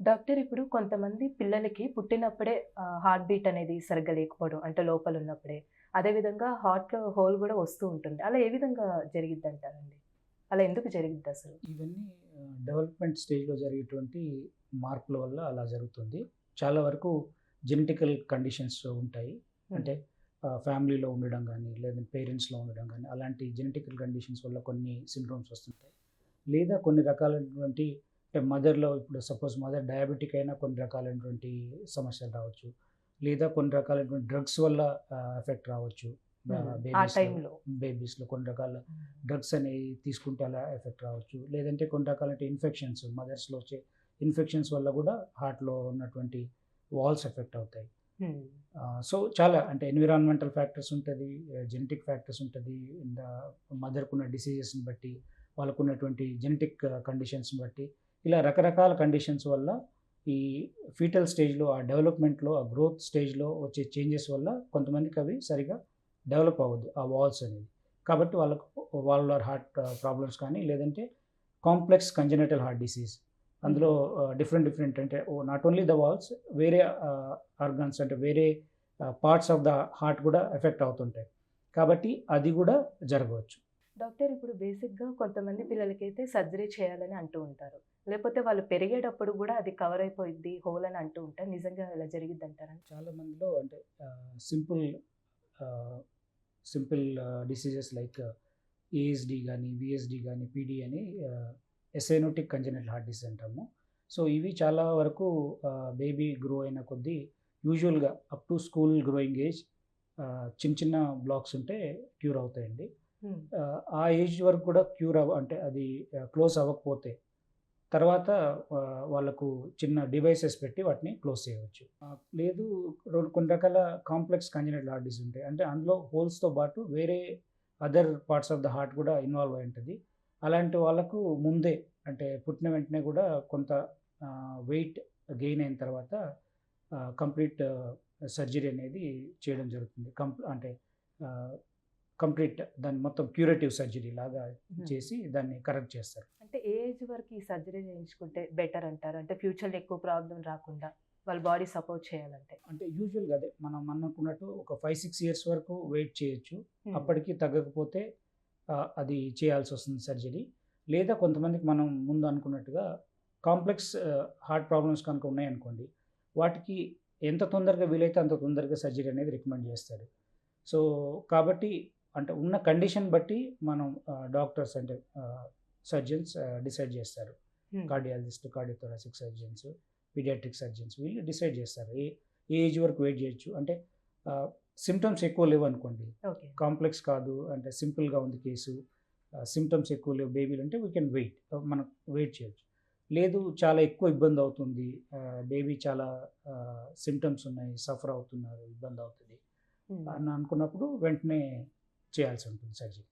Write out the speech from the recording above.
Doctor ఇప్పుడు కొంతమంది పిల్లలకి పుట్టినప్పుడే హార్ట్ బీట్ అనేది సరిగ్గా లేకపోవడం అంటే లోపల ఉన్నప్పుడే అదేవిధంగా హార్ట్లో హోల్ కూడా వస్తూ ఉంటుంది. అలా ఏ విధంగా జరిగిద్ది అంటారండి అలా ఎందుకు జరిగిద్ది అసలు? ఇవన్నీ డెవలప్మెంట్ స్టేజ్లో జరిగేటువంటి మార్పుల వల్ల అలా జరుగుతుంది. చాలా వరకు జెనెటికల్ కండిషన్స్ ఉంటాయి. అంటే ఫ్యామిలీలో ఉండడం కానీ లేదా పేరెంట్స్లో ఉండడం కానీ అలాంటి జెనెటికల్ కండిషన్స్ వల్ల కొన్ని సిండ్రోమ్స్ వస్తుంటాయి. లేదా కొన్ని రకాలైనటువంటి అంటే మదర్లో ఇప్పుడు సపోజ్ మదర్ డయాబెటిక్ అయినా కొన్ని రకాలైనటువంటి సమస్యలు రావచ్చు. లేదా కొన్ని రకాలైనటువంటి డ్రగ్స్ వల్ల ఎఫెక్ట్ రావచ్చు. టైంలో. బేబీస్లో కొన్ని రకాల డ్రగ్స్ అనేవి తీసుకుంటే అలా ఎఫెక్ట్ రావచ్చు. లేదంటే కొన్ని రకాల ఇన్ఫెక్షన్స్ మదర్స్లో వచ్చే ఇన్ఫెక్షన్స్ వల్ల కూడా హార్ట్లో ఉన్నటువంటి వాల్స్ ఎఫెక్ట్ అవుతాయి. సో చాలా అంటే ఎన్విరాన్మెంటల్ ఫ్యాక్టర్స్ ఉంటుంది జెనెటిక్ ఫ్యాక్టర్స్ ఉంటుంది. మదర్కు ఉన్న డిసీజెస్ని బట్టి వాళ్ళకు ఉన్నటువంటి జెనెటిక్ కండిషన్స్ని బట్టి ఇలా రకరకాల కండిషన్స్ వల్ల ఈ ఫీటల్ స్టేజ్లో ఆ డెవలప్మెంట్లో ఆ గ్రోత్ స్టేజ్లో వచ్చే చేంజెస్ వల్ల కొంతమందికి అవి సరిగా డెవలప్ అవ్వద్దు ఆ వాల్స్ అనేది కాబట్టి వాళ్ళకు వాళ్ళ హార్ట్ ప్రాబ్లమ్స్ కానీ లేదంటే కాంప్లెక్స్ కంజనటల్ హార్ట్ డిసీజ్ అందులో డిఫరెంట్ డిఫరెంట్ అంటే నాట్ ఓన్లీ ద వాల్స్ వేరే ఆర్గాన్స్ అంటే వేరే పార్ట్స్ ఆఫ్ ద హార్ట్ కూడా ఎఫెక్ట్ అవుతుంటాయి. కాబట్టి అది కూడా జరగవచ్చు. డాక్టర్ ఇప్పుడు బేసిక్గా కొంతమంది పిల్లలకైతే సర్జరీ చేయాలని అంటూ ఉంటారు. లేకపోతే వాళ్ళు పెరిగేటప్పుడు కూడా అది కవర్ అయిపోయింది హోల్ అని అంటూ ఉంటారు. నిజంగా ఇలా జరిగింది అంటారని చాలా మందిలో అంటే simple simple diseases like ASD కానీ విఎస్డి కానీ పీడి అని ఎసైనోటిక్ కంజనల్ హార్ట్ డిసీజ్ అంటాము. సో ఇవి చాలా వరకు బేబీ గ్రో అయిన కొద్దీ యూజువల్గా up to school growing age చిన్న చిన్న బ్లాక్స్ ఉంటే క్యూర్ అవుతాయండి. ఆ ఏజ్ వరకు కూడా క్యూర్ అవ అంటే అది క్లోజ్ అవ్వకపోతే తర్వాత వాళ్ళకు చిన్న డివైసెస్ పెట్టి వాటిని క్లోజ్ చేయవచ్చు. లేదు కొన్ని రకాల కాంప్లెక్స్ కంజనెటల్ హార్ట్ డిసీజ్ ఉంటాయి. అంటే అందులో హోల్స్తో పాటు వేరే other parts of the heart కూడా ఇన్వాల్వ్ అయి ఉంటుంది. అలాంటి వాళ్ళకు ముందే అంటే పుట్టిన వెంటనే కూడా కొంత వెయిట్ గెయిన్ అయిన తర్వాత కంప్లీట్ సర్జరీ అనేది చేయడం జరుగుతుంది. కంప్ అంటే కంప్లీట్ దాన్ని మొత్తం క్యూరేటివ్ సర్జరీ లాగా చేసి దాన్ని కరెక్ట్ చేస్తారు. అంటే ఏ ఏజ్ వరకు ఈ సర్జరీ చేయించుకుంటే బెటర్ అంటారు? అంటే ఫ్యూచర్లో ఎక్కువ ప్రాబ్లం రాకుండా వాళ్ళ బాడీ సపోర్ట్ చేయాలంటే? అంటే యూజువల్గా అదే మనం అనుకున్నట్టు ఒక ఫైవ్ సిక్స్ ఇయర్స్ వరకు వెయిట్ చేయొచ్చు. అప్పటికి తగ్గకపోతే అది చేయాల్సి వస్తుంది సర్జరీ. లేదా కొంతమందికి మనం ముందు అనుకున్నట్టుగా కాంప్లెక్స్ హార్ట్ ప్రాబ్లమ్స్ కనుక ఉన్నాయనుకోండి వాటికి ఎంత తొందరగా వీలైతే అంత తొందరగా సర్జరీ అనేది రికమెండ్ చేస్తారు. సో కాబట్టి అంటే ఉన్న కండిషన్ బట్టి మనం డాక్టర్స్ అంటే సర్జన్స్ డిసైడ్ చేస్తారు. Cardiologist cardiothoracic surgeons pediatric surgeons వీళ్ళు డిసైడ్ చేస్తారు. ఏ ఏజ్ వరకు వెయిట్ చేయొచ్చు? అంటే సిమ్టమ్స్ ఎక్కువ లేవు అనుకోండి. కాంప్లెక్స్ కాదు అంటే సింపుల్గా ఉంది కేసు. సిమ్టమ్స్ ఎక్కువ లేవు బేబీలు అంటే వీ కెన్ వెయిట్ మనం వెయిట్ చేయొచ్చు. లేదు చాలా ఎక్కువ ఇబ్బంది అవుతుంది. బేబీ చాలా సిమ్టమ్స్ ఉన్నాయి సఫర్ అవుతున్నారు ఇబ్బంది అవుతుంది. అని అనుకున్నప్పుడు వెంటనే చేయాల్సి ఉంటుంది సర్జరీ.